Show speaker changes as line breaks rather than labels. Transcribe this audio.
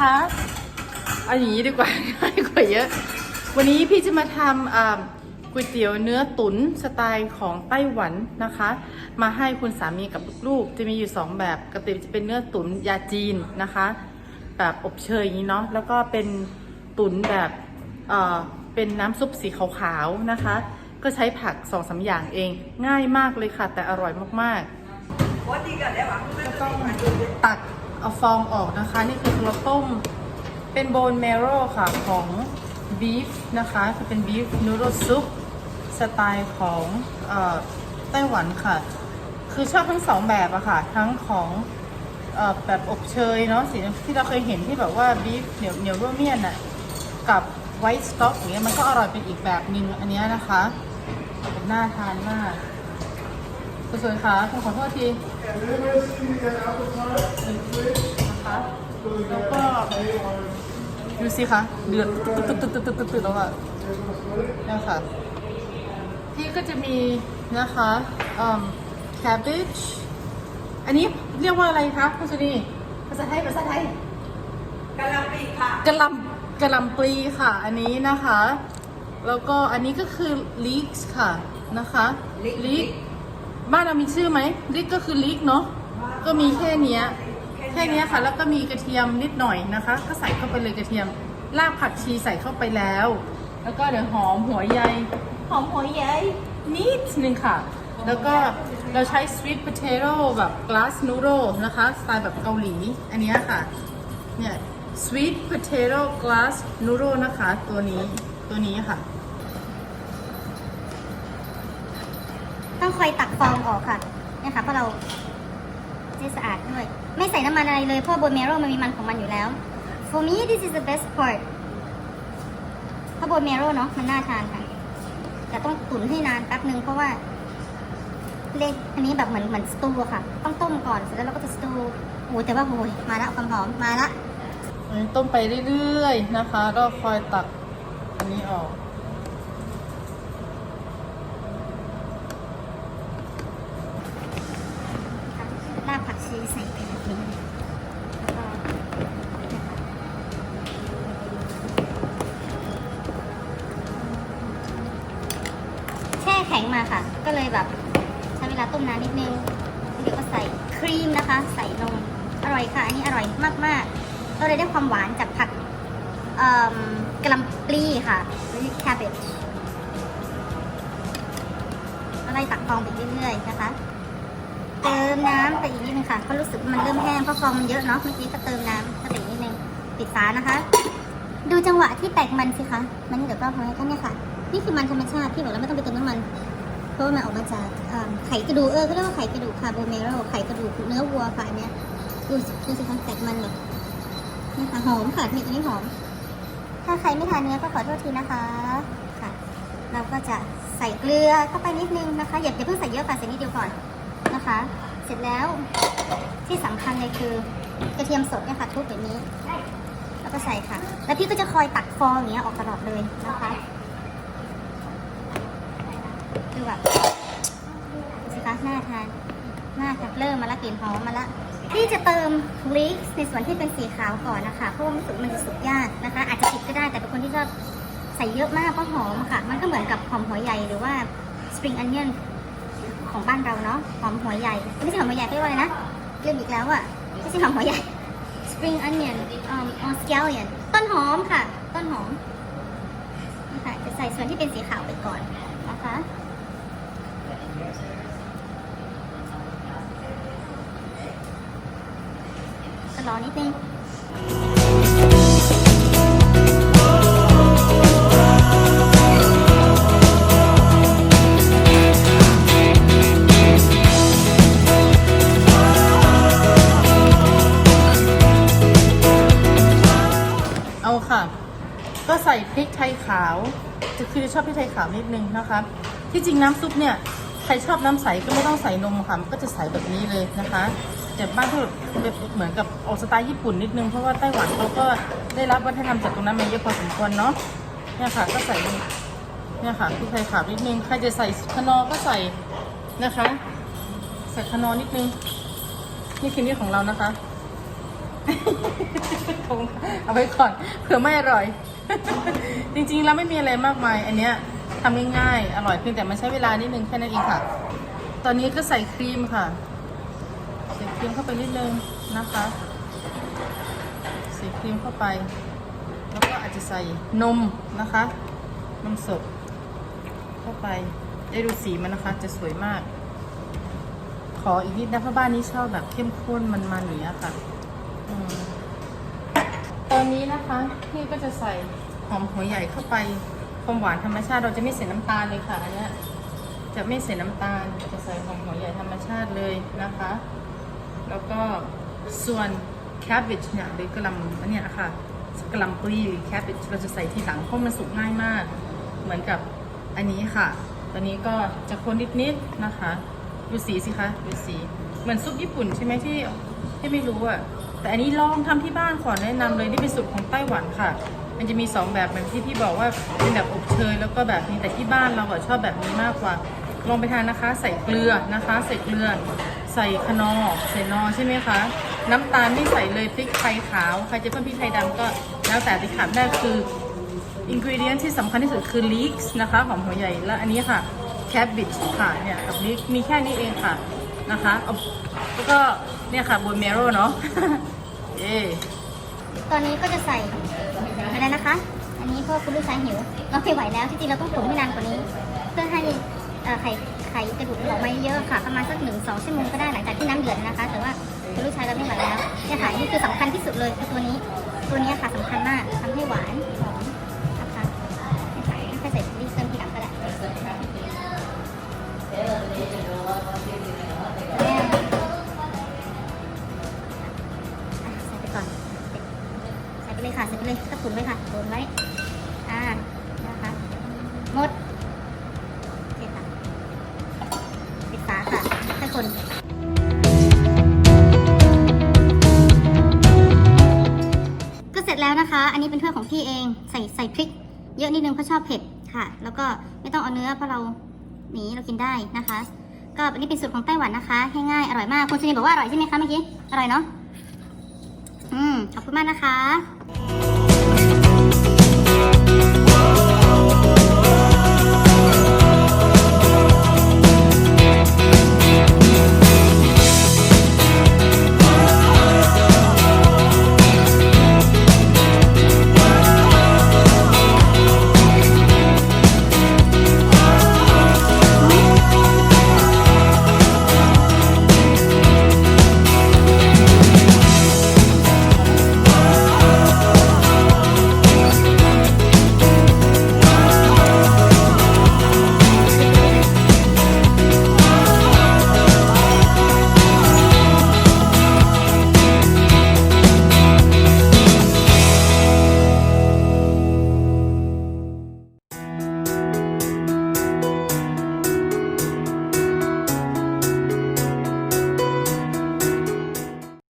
มาทำนะคะเอาอย่างนี้ดีกว่าง่ายกว่าเยอะ วันนี้พี่จะมาทำอ่าก๋วยเตี๋ยวเนื้อตุ๋นสไตล์ของไต้หวันนะคะ มาให้คุณสามีกับลูกๆจะมีอยู่สองแบบปกติจะเป็นเนื้อตุ๋นยาจีนนะคะ แบบอบเชยอย่างนี้เนาะแล้วก็เป็นตุ๋นแบบเอ่อเป็นน้ำซุปสีขาวๆนะคะ ก็ใช้ผักสองสามอย่างเอง ง่ายมากเลยค่ะ แต่อร่อยมากๆตัก เอาฟองออกนะคะ นี่คือเราต้ม เป็นโบนเมโรค่ะของบีฟนะคะจะเป็นบีฟนูโดซุปสไตล์ของไต้หวันค่ะ คือชอบทั้งสองแบบอะค่ะ ทั้งของอแบบอบเชยเนาะสีที่เราเคยเห็นที่แบบว่าบีฟเหนียวเหนียวร่วเมียนอะกับไวท์สต็อกอย่างเงี้ยมันก็อร่อยเป็นอีกแบบนึงอันนี้นะคะน่าทานมาก สวยคะผมขอโทษทีนะคะแล้วก็ดูสิคะเดือดตึ๊ดตึ๊ดตึ๊ดตึ๊ดตึ๊ดตึ๊ดแล้วอะเนี่ยค่ะพี่ก็จะมีนะคะอืม cabbage อันนี้เรียกว่าอะไรคะคุณสุนีภาษาไทยภาษาไทย
กะหล่ำปลีค่ะ
กะหล่ำกะหล่ำปลีค่ะ อันนี้นะคะ แล้วก็อันนี้ก็คือ leeks ค่ะนะคะ leek บ้านเรามีชื่อไหม leek ก็คือ leek เนาะก็มีแค่เนี้ยแค่เนี้ยค่ะ แล้วก็มีกระเทียมนิดหน่อยนะคะ ก็ใส่เข้าไปเลยกระเทียมรากผักชีใส่เข้าไปแล้ว แล้วก็เดี๋ยวหอมหัวใยหอมหัวใยนิดนึงค่ะ แล้วก็เราใช้ sweet potato แบบ glass noodle นะคะสไตล์แบบเกาหลีอันเนี้ยค่ะเนี่ย sweet potato glass noodle นะคะ ตัวนี้ตัวนี้ค่ะ
ต้องคอยตักฟองออกค่ะเนี่ยค่ะเพราะเราจะสะอาดด้วย ไม่ใส่น้ำมันอะไรเลยเพราะโบนเมโรมันมีมันของมันอยู่แล้ว for me this is the best part ถ้าโบนเมโรเนาะมันน่าทานค่ะแต่ต้องตุ๋นให้นานแป๊บนึงเพราะว่าเล็กอันนี้แบบเหมือนเหมือนสตูอะค่ะ ต้องต้มก่อนเสร็จแล้วเราก็จะสตูโอ้แต่ว่าโอ้ยมาละความหอมมาละ
ต้มไปเรื่อยๆนะคะ ก็คอยตักอันนี้ออก
รากผัก ชีใส่ไปแบบนี้แล้วก็แช่แข็งมาค่ะ ก็เลยแบบใช้เวลาต้มนานนิดนึงเดี๋ยวก็ใส่ครีมนะคะ ใส่นมอร่อยค่ะ อันนี้อร่อยมากๆ ก็เลยได้ความหวานจากผักกะหล่ำปลีค่ะหรือ cabbage อะไรตักฟองไปเรื่อยๆนะคะ เติมน้ำไปอีกนิดนึงค่ะเพราะรู้สึกมันเริ่มแห้งเพราะฟองมันเยอะเนาะเมื่อกี้ก็เติมน้ำไปอีกนิดนึงปิดฝานะคะ ดูจังหวะที่แตกมันสิคะมันเดี๋ยวก็พอให้กันเนี่ยค่ะ นี่คือมันธรรมชาติที่บอกแล้วไม่ต้องไปเติมน้ำมันเพราะว่ามันออกมาจากไข่กระดูกเออเขาเรียกว่าไข่กระดูกคาร์โบเมโรไข่กระดูกเนื้อวัวค่ะเนี้ยดูดูสิคะแตกมันแบบนี่ค่ะหอมค่ะนี่ตัวนี้หอม ถ้าใครไม่ทานเนื้อก็ขอโทษทีนะคะค่ะ เราก็จะใส่เกลือเข้าไปนิดนึงนะคะอย่าอย่าเพิ่งใส่เยอะค่ะใส่นิดเดียวก่อน นะคะ เสร็จแล้วที่สำคัญเลยคือกระเทียมสดเนี่ยค่ะทุบแบบนี้ แล้วก็ใส่ค่ะ แล้วพี่ก็จะคอยตักฟองอย่างเงี้ยออกตลอดเลยนะคะคือแบบดูสิคะน่าทานน่าค่ะเริ่มมาละกลิ่นหอมมาละพี่จะเติมลิกในส่วนที่เป็นสีขาวก่อนนะคะเพราะว่ารู้สึกมันจะสุกยากนะคะ อาจจะผิดก็ได้แต่เป็นคนที่ชอบใส่เยอะมากเพราะหอมค่ะ มันก็เหมือนกับหอมหัวใหญ่หรือว่า spring onion ของบ้านเราเนาะหอมหัวใหญ่ไม่ใช่หอมหัวใหญ่เขาเรียกว่าอะไรนะลืมอีกแล้วอะไม่ใช่หอมหัวใหญ่ spring onion อืม or scallion ต้นหอมค่ะ ต้นหอมนี่ค่ะจะใส่ส่วนที่เป็นสีขาวไปก่อนนะคะรอนิดนึง
ส่พริกไทยขาว จะคือจะชอบพริกไทยขาวนิดนึงนะคะ ที่จริงน้ำซุปเนี่ยใครชอบน้ำใสก็ไม่ต้องใส่นมค่ะมันก็จะใสแบบนี้เลยนะคะแต่บ้านที่แบบเหมือนกับออกสไตล์ญี่ปุ่นนิดนึงเพราะว่าไต้หวันเขาก็ได้รับวัฒนธรรมจากตรงนั้นมาเยอะพอสมควรเนาะเนี่ยค่ะก็ใส่เนี่ยค่ะพริกไทยขาวนิดนึงใครจะใส่คะนอก็ใส่นะคะ ใส่คะนอนิดนึงนี่คือนี่ของเรานะคะเอาไว้ก่อนเผื่อไม่อร่อย จริงๆแล้วไม่มีอะไรมากมาย อันเนี้ยทำง่ายๆอร่อยเพียงแต่มันใช้เวลานิดนึงแค่นั้นเองค่ะ ตอนนี้ก็ใส่ครีมค่ะ ใส่ครีมเข้าไปนิดนึงนะคะ ใส่ครีมเข้าไป แล้วก็อาจจะใส่นมนะคะ นมสดเข้าไป ได้ดูสีมันนะคะ จะสวยมาก ขออีกนิดนะเพราะบ้านนี้ชอบแบบเข้มข้นมันๆอย่างนี้ค่ะ อืม ตอนนี้นะคะพี่ก็จะใส่หอมหัวใหญ่เข้าไปความหวานธรรมชาติเราจะไม่ใส่น้ำตาลเลยค่ะอันนี้จะไม่ใส่น้ำตาลจะใส่หอมหัวใหญ่ธรรมชาติเลยนะคะ แล้วก็ส่วนแคบบิชเนี่ยหรือกระลำอันเนี้ยค่ะกระลำปลีหรือแคบบิเราจะใส่ทีหลังเพราะมันสุกง่ายมาก เหมือนกับอันนี้ค่ะตอนนี้ก็จะคนนิดๆนะคะ ดูสีสิคะดูสีเหมือนซุปญี่ปุ่นใช่ไหมที่ที่ไม่รู้อะ แต่อันนี้ลองทำที่บ้านขอแนะนำเลยนี่เป็นสูตรของไต้หวันค่ะ มันจะมีสองแบบแบบที่พี่บอกว่าเป็นแบบอบเชยแล้วก็แบบนี้แต่ที่บ้านเราอะชอบแบบนี้มากกว่า ลองไปทานนะคะ ใส่เกลือนะคะ ใส่เกลือ ใส่ขนอใส่นอใช่ไหมคะ น้ำตาลไม่ใส่เลยพริกไทยขาวใครจะเพิ่มพริกไทยดำก็แล้วแต่ที่ขาดได้คืออินก e เดียนที่สำคัญที่สุดคือ leeks นะคะหอมหัวใหญ่และอันนี้ค่ะ cabbage ค่ะเนี่ยกับ leeks มีแค่นี้เองค่ะนะคะแล้วก็เนี่ยค่ะบนเมโรเนาะ เอ
ตอนนี้ก็จะใส่ไปแล้วนะคะ อันนี้เพราะคุณลูกชายหิว เราไม่ไหวแล้วที่จริงเราต้องตุ๋นให้นานกว่านี้ เพื่อให้ไข่ไข่กระดูกออกมาเยอะค่ะประมาณสักหนึ่งสองชั่วโมงก็ได้หลังจากที่น้ำเดือดนะคะ แต่ว่าคุณลูกชายเราไม่ไหวแล้วเนี่ยค่ะนี่คือสำคัญที่สุดเลยคือตัวนี้ ตัวนี้ค่ะสำคัญมากทำให้หวาน เลยค่ะใส่ไปเลยตะขุนไว้ค่ะโดนไว้ อ่า นะคะหมดโอเคค่ะปิดฝาค่ะ ให้คนก็เสร็จแล้วนะคะ อันนี้เป็นถ้วยของพี่เอง ใส่ใส่พริก เยอะนิดนึงเพราะชอบเผ็ดค่ะ แล้วก็ไม่ต้องเอาเนื้อเพราะเราหนีเรากินได้นะคะ ก็อันนี้เป็นสูตรของไต้หวันนะคะง่ายๆอร่อยมากคุณชนีบอกว่าอร่อยใช่ไหมคะเมื่อกี้ อร่อยเนาะ อืม ขอบคุณมากนะคะ Thank you.